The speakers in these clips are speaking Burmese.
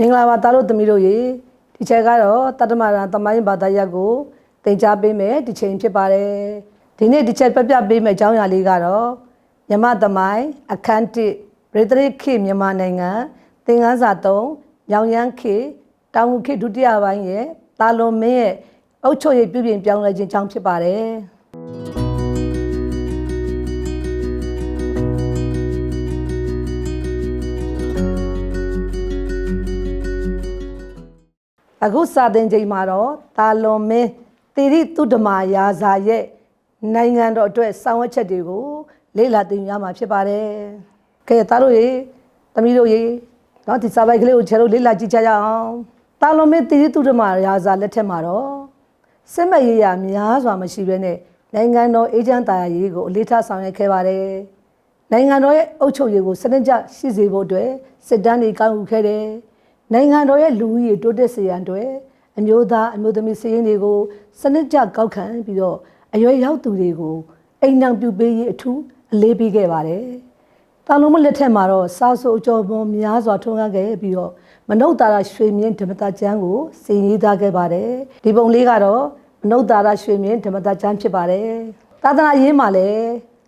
မင်္ဂလာပါသားတို့သမီးတို့ရေဒီချက်ကတော့တတ္တမရံသမိုင်းဘာသာရပ်ကိုသင်ကြားပေးမယ်ဒီချိန်ဖြစ်ပါတယ်ဒီနေ့ဒီချက်ပြပြပေးမယ်အကြောင်းအရာလေးကတော့မြမသမိုင်းအခန်း1ပြည်သစ်ခေတ်မြန်မာနိုင်ငံသင်ခန်းစာ3ရောင်ရမ်းခေတ်တောင်ငူခေတ်ဒုတိယပိုင်းရဲ့တာလွန်မင်းရဲ့အုတ်ချုပ်ရေးပြုပြင်ပြောင်းလဲခြင်းအကြောင်းဖြစ်ပါတယ် အခုစာသင်ချိန်မှာတော့တာလွန်မင်းတိရိတုဒ္ဓမာယာဇာရဲ့နိုင်ငံတော်အတွက်ဆောင်ရွက်ချက်တွေကိုလေ့လာသင်ရမှာဖြစ်ပါတယ်။ကဲသားတို့ရေသမီးတို့ရေနော်ဒီစာပိုက်ကလေးကိုကျွန်တော်လေ့လာကြည့်ကြရအောင်။တာလွန်မင်းတိရိတုဒ္ဓမာယာဇာလက်ထက်မှာတော့စစ်မရေးရများစွာမရှိဘဲနဲ့နိုင်ငံတော်အေဂျင့်တာယာရေးကိုအလေးထားဆောင်ရွက်ခဲ့ပါတယ်။နိုင်ငံတော်ရဲ့အုပ်ချုပ်ရေးကိုစနစ်ကျရှိစေဖို့အတွက်စစ်တမ်းတွေကောက်ယူခဲ့တယ်။ နိုင်ငံတော်ရဲ့လူဦးရေတိုးတက်စေရန်အတွက်အမျိုးသားအမျိုးသမီးစည်းရင်းတွေကိုစနစ်ကျကောက်ခံပြီးတော့အရွယ်ရောက်သူတွေကိုအိမ်နှံပြုပေးရေးအထူးအလေးပေးခဲ့ပါတယ်။တာလုံးမလက်ထက်မှာတော့စားဆိုအကျော်ပေါ်များစွာထွန်းကားခဲ့ပြီးတော့မနုဿတာရရွှေမြင့်ဓမ္မတာကျမ်းကိုစီရင်သားခဲ့ပါတယ်။ဒီပုံလေးကတော့မနုဿတာရရွှေမြင့်ဓမ္မတာကျမ်းဖြစ်ပါတယ်။သာသနာရေးမှာလည်း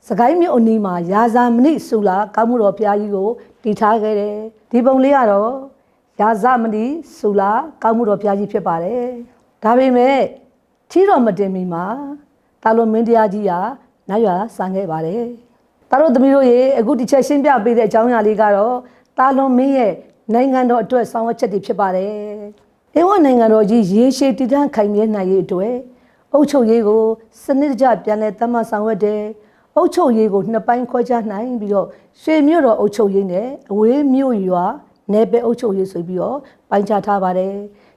စကိုင်းမြို့အနီးမှာရာဇာမဏိဆူလာကောင်းမှုတော်ဘုရားကြီးကိုတည်ထားခဲ့တယ်ဒီပုံလေးကတော့ ရာဇမဏိဆူလာကောင်းမှုတော်ဘုရားကြီးဖြစ်ပါတယ်ဒါပေမဲ့ထီတော်မတင်မီမှာတာလွန်မင်းတရားကြီးကနောက်ရွာဆန်ခဲ့ပါတယ်တာတို့သမီးတို့ရေအခုဒီချက်ရှင်းပြပေးတဲ့အကြောင်းအရာလေးကတော့တာလွန်မင်းရဲ့နိုင်ငံတော်အတွက်ဆောင်ရွက်ချက်တွေဖြစ်ပါတယ်အင်းဝနိုင်ငံတော်ကြီးရေရှည်တည်တံ့ခိုင်မြဲနိုင်ရေးအတွက်အုပ်ချုပ်ရေးကိုစနစ်တကျပြန်လည်သတ်မှတ်ဆောင်ရွက်တယ်အုတ်ချုပ်ရေးကိုနှစ်ပိုင်းခွဲခြားနိုင်ပြီးတော့ရွှေမြို့တော်အုတ်ချုပ်ရေးနဲ့အဝေးမြို့ရွာ နယ်ပယ်အုတ်ချုပ်ရေးဆိုပြီးတော့ပိုင်းခြားထားပါတယ်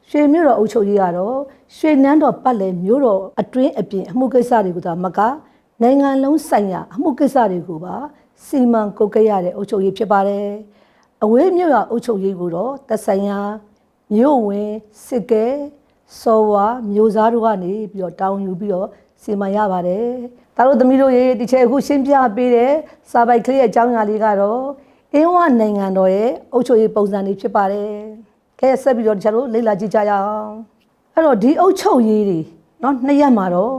ရွှေမြို့တော်အုတ်ချုပ်ရေးကတော့ရွှေနန်းတော်ပတ်လည်မြို့တော်အတွင်းအပြင်အမှုကိစ္စတွေကိုသာမကနိုင်ငံလုံးဆိုင်ရာအမှုကိစ္စတွေကိုပါစီမံကုတ်ကဲရတဲ့အုတ်ချုပ်ရေးဖြစ်ပါတယ်အဝေးမြို့ရွာအုတ်ချုပ်ရေးကိုတော့သက်ဆိုင်ရာမြို့ဝင်စစ်ကဲစော်ဝါမျိုးစားတို့ကနေပြီးတော့တောင်းယူပြီးတော့စီမံရပါတယ်။ဒါတို့သမီးတို့ရေဒီချက်အခုရှင်းပြပေးတဲ့စာပိုက်ကလေးရဲ့အကြောင်းအရာလေးကတော့ အင်းဝနိုင်ငံတော်ရဲ့အုပ်ချုပ်ရေးပုံစံလေးဖြစ်ပါတယ်။ကဲဆက်ပြီးတော့ဒီချက်တို့လေ့လာကြည့်ကြရအောင်။အဲ့တော့ဒီအုပ်ချုပ်ရေးတွေနော်နှစ်ရက်မှာတော့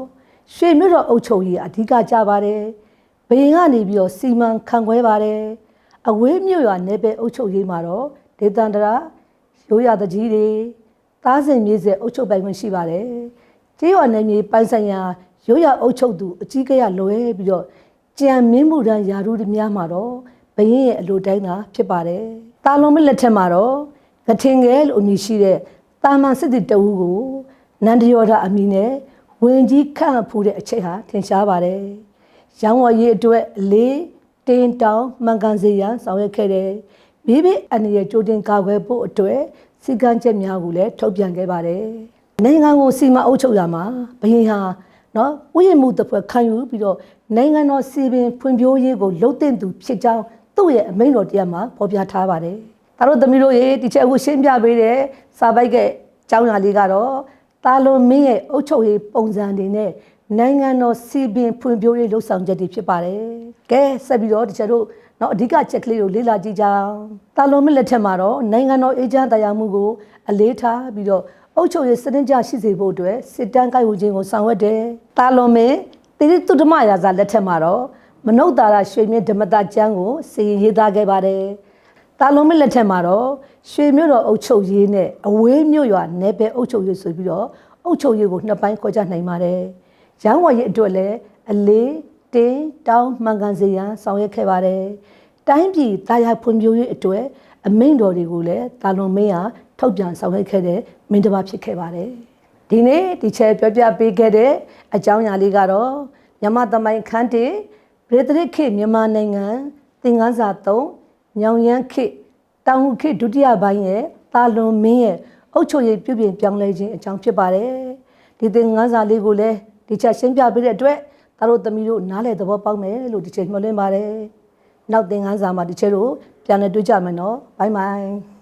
ရွှေမြို့တော်အုပ်ချုပ်ရေးအဓိကကြပါတယ်။ဘယင်ကနေပြီးတော့စီမံခန့်ခွဲပါတယ်။အဝေးမြို့ရွာနယ်ပယ်အုပ်ချုပ်ရေးမှာတော့ဒေသန္တရရိုးရတကြီးတွေသားစဉ်မြေစေအုပ်ချုပ်ပိုင်ခွင့်ရှိပါတယ်။ကြေးရွာနယ်မြေပိုင်ဆိုင်ရာရိုးရအုပ်ချုပ်သူအကြီးကဲရလွဲပြီးတော့ကြံမင်းမှုတန်းယာရုတွေများမှာတော့ ဘရင်ရဲ့အလိုတိုင်းသာဖြစ်ပါတယ်။တာလုံးမလက်ထက်မှာတော့ကထင်ငယ်လို့အမည်ရှိတဲ့တာမန်စစ်တီတအူးကိုနန္ဒယောဓာအမည်နဲ့ဝင်ကြီးခန့်ဖူးတဲ့အချက်ဟာထင်ရှားပါတယ်။ရောင်းဝယ်ရေးအတွက်အလေးတင်းတောင်းမှန်ကန်စေရန်ဆောင်ရွက်ခဲ့တယ်။မိမိအနေနဲ့ကြိုတင်ကာကွယ်ဖို့အတွက်စီကံချက်များကိုလည်းထုတ်ပြန်ခဲ့ပါတယ်။နိုင်ငံကိုစီမံအုပ်ချုပ်ရမှာဘရင်ဟာနော်ဥယျာဉ်မှုတစ်ဖွဲ့ခံယူပြီးတော့နိုင်ငံတော်စီပင်ဖွံ့ဖြိုးရေးကိုလှုပ်တင်သူဖြစ်ကြောင်း သူ့ရဲ့အမိန့်တော်တရားမှာဖော်ပြထားပါတယ်။ဒါတို့သမီးတို့ရေဒီချက်အခုရှင်းပြပေးတဲ့စာပိုက်ကကျောင်းရာလေးကတော့တာလွန်မင်းရဲ့အုပ်ချုပ်ရေးပုံစံတွေနဲ့နိုင်ငံတော်စီပင်ဖွံ့ဖြိုးရေးလှုပ်ဆောင်ချက်တွေဖြစ်ပါတယ်။ကဲဆက်ပြီးတော့ဒီချက်တို့နော်အဓိကချက်ကလေးကိုလေ့လာကြည့်ကြအောင်။တာလွန်မင်းလက်ထက်မှာတော့နိုင်ငံတော်အေဂျင့်တရားမှုကိုအလေးထားပြီးတော့အုပ်ချုပ်ရေးစနစ်ကျရှိစေဖို့အတွက်စစ်တမ်းကိုက်ဝန်းခြင်းကိုဆောင်ရွက်တယ်။တာလွန်မင်းတိရိတုဒ္ဓမရာဇာလက်ထက်မှာတော့ မနုဿတာရရွှေမြင့်ဓမ္မတာကျမ်းကိုစီရင်ရေးသားခဲ့ပါတယ်။တာလုံးမလက်ထက်မှာတော့ရွှေမြို့တော်အုပ်ချုပ်ရေးနဲ့အဝေးမြို့ရွာနယ်ပယ်အုပ်ချုပ်ရေးဆိုပြီးတော့အုပ်ချုပ်ရေးကိုနှစ်ပိုင်းခွဲခြားနိုင်ပါတယ်။ရောင်းဝယ်ရေးအတွက်လည်းအလေးတင်းတောင်းမှန်ကန်စေရန်ဆောင်ရွက်ခဲ့ပါတယ်။တိုင်းပြည်တာယာဖွံ့ဖြိုးရေးအတွက်အမိန့်တော်တွေကိုလည်းတာလွန်မင်းဟာထုတ်ပြန်ဆောင်ရွက်ခဲ့တဲ့မင်းတစ်ပါးဖြစ်ခဲ့ပါတယ်။ဒီနေ့ဒီချက်ပြောပြပေးခဲ့တဲ့အကြောင်းအရာလေးကတော့မြမသမိုင်းခန်းတီ ဗြိတိန်ခေတ်မြန်မာနိုင်ငံသင်္ကန်းစာ3ညောင်ရမ်းခေတ်တောင်ငူခေတ်ဒုတိယပိုင်းရဲ့တာလွန်မင်းရဲ့အုတ်ချုပ်ရေးပြုပြင်ပြောင်းလဲခြင်းအကြောင်းဖြစ်ပါတယ်ဒီသင်္ကန်းစာလေးကိုလည်းဒီချက်ရှင်းပြပေးတဲ့အတွက်သားတို့သမီးတို့နားလည်သဘောပေါက်မယ်လို့ဒီချက်မျှော်လင့်ပါတယ်နောက်သင်္ကန်းစာမှာဒီချက်တို့ပြန်လည်တွေ့ကြမယ်နော်ဘိုင်ဘိုင်